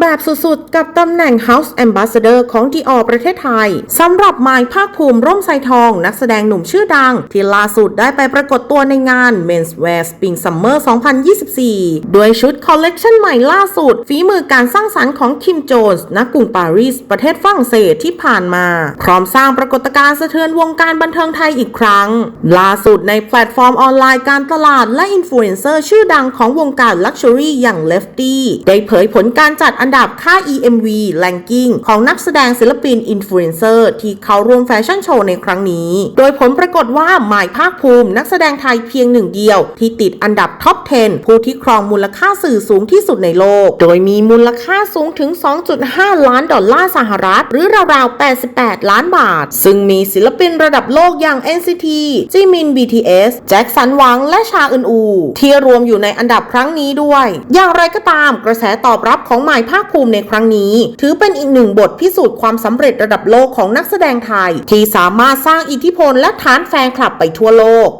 แบบสุดๆ กับตำแหน่ง House Ambassador ของ Dior ประเทศไทยสำหรับมายภาคภูมิร่มไซทอง นักแสดงหนุ่มชื่อดัง ที่ล่าสุดได้ไปปรากฏตัวในงาน Men's Wear Spring Summer 2024 ด้วยชุดคอลเลกชันใหม่ล่าสุด ฝีมือการสร้างสรรค์ของคิมโจนส์ณกรุงปารีส ประเทศฝรั่งเศสที่ผ่านมา พร้อมสร้างปรากฏการณ์สะเทือนวงการบันเทิงไทยอีกครั้ง ล่าสุดในแพลตฟอร์มออนไลน์การตลาดและอินฟลูเอนเซอร์ชื่อดังของวงการลักชัวรี่อย่าง Lefty ได้เผยผลการจัดอันันดับค่า EMV Ranking ของนักแสดงศิลปินอินฟลูเอนเซอร์ที่เข้าร่วมแฟชั่นโชว์ในครั้งนี้ โดยผลปรากฏว่าหมายภาคภูมินักแสดงไทยเพียงหนึ่งเดียว ที่ติดอันดับท็อป 10 ผู้ที่ครองมูลค่าสื่อสูงที่สุดในโลก โดยมีมูลค่าสูงถึง 2.5 ล้านดอลลาร์สหรัฐ หรือราวๆ 88 ล้านบาท ซึ่งมีศิลปินระดับโลกอย่าง NCT จิมิน BTS แจ็คสันหวัง และชาอึนอู ที่รวมอยู่ในอันดับครั้งนี้ด้วย อย่างไรก็ตามกระแสตอบรับของหมายภาคภูมิในครั้งนี้ ถือเป็นอีกหนึ่งบทพิสูจน์ความสำเร็จระดับโลกของนักแสดงไทย ที่สามารถสร้างอิทธิพลและฐานแฟนคลับไปทั่วโลก